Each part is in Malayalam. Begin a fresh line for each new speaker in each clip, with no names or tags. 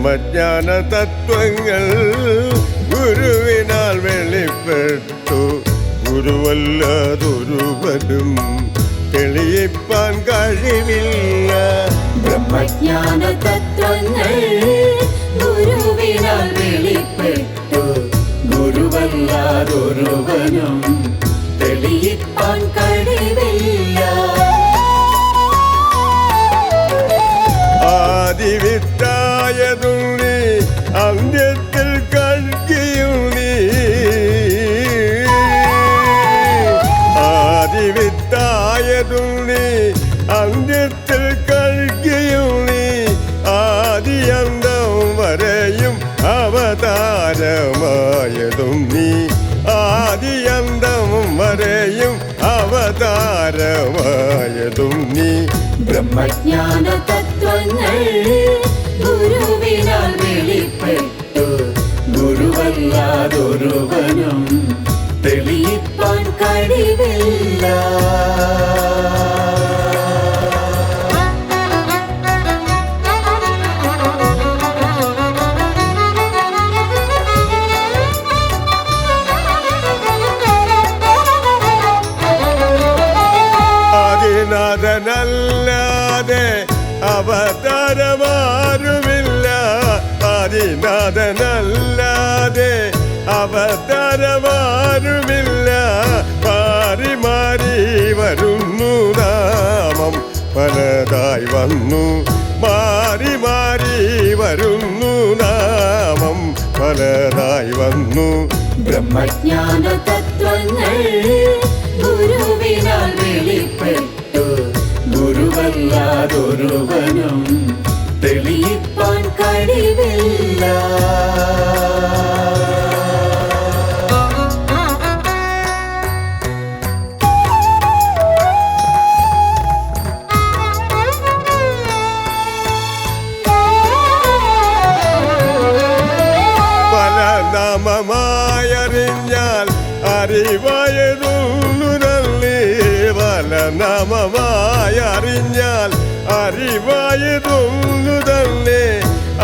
ബ്രഹ്മജ്ഞാന തത്വങ്ങൾ ഗുരുവിനാൽ വെളിപ്പെട്ടു. ഗുരുവല്ലതൊരുവനും തെളിയിപ്പാൻ കഴിവില്ല.
ബ്രഹ്മജ്ഞാന തത്വങ്ങൾ ഗുരുവിനാൽ വെളിപ്പെട്ടു. ഗുരുവല്ലാതൊരുവനും
നീ അന്ത്യത്തിൽ കഴുകിയും ആദിവിത്തായതുള്ളി അന്ത്യത്തിൽ കഴുകിയും നീ. ആദിയന്തം വരെയും അവതാരമായതും നീ. ആദിയന്തം വരെയും അവതാരമായതും നീ.
ബ്രഹ്മജ്ഞാന തത്വങ്ങൾ തെളിയിപ്പാൻ കഴിവില്ല
ആദിനാഥനല്ലാതെ അവതാരമാരുമില്ല ആദിനാഥനല്ലാതെ അവതാരമാരുമില്ല മാറി മാറി വരുന്നു നാമം. പലതായി വന്നു. മാറി മാറി വരുന്നു നാമം. പലതായി വന്നു.
ബ്രഹ്മജ്ഞാന തത്വങ്ങൾ ഗുരുവിനാൽ വെളിപ്പെട്ടു. ഗുരുവല്ലാതൊരുവനും
നാമമായറിഞ്ഞാൽ അറിവായതൊന്നുനല്ലേ വല നാമമായറിഞ്ഞാൽ അറിവായതൊന്നു തന്നെ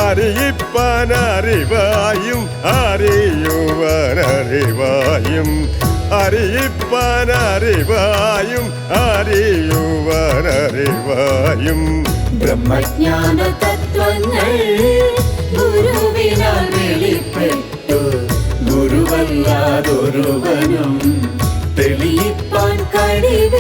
അറിയിപ്പാൻ അറിവായും അറിയുവാൻ അറിവായും അറിയിപ്പാൻ അറിവായും അറിയുവാൻ അറിവായും.
ബ്രഹ്മജ്ഞാന തത്വങ്ങൾ ഗുരുവല്ലാതൊരുവനും തെളിയിപ്പാൻ കഴിവില്ല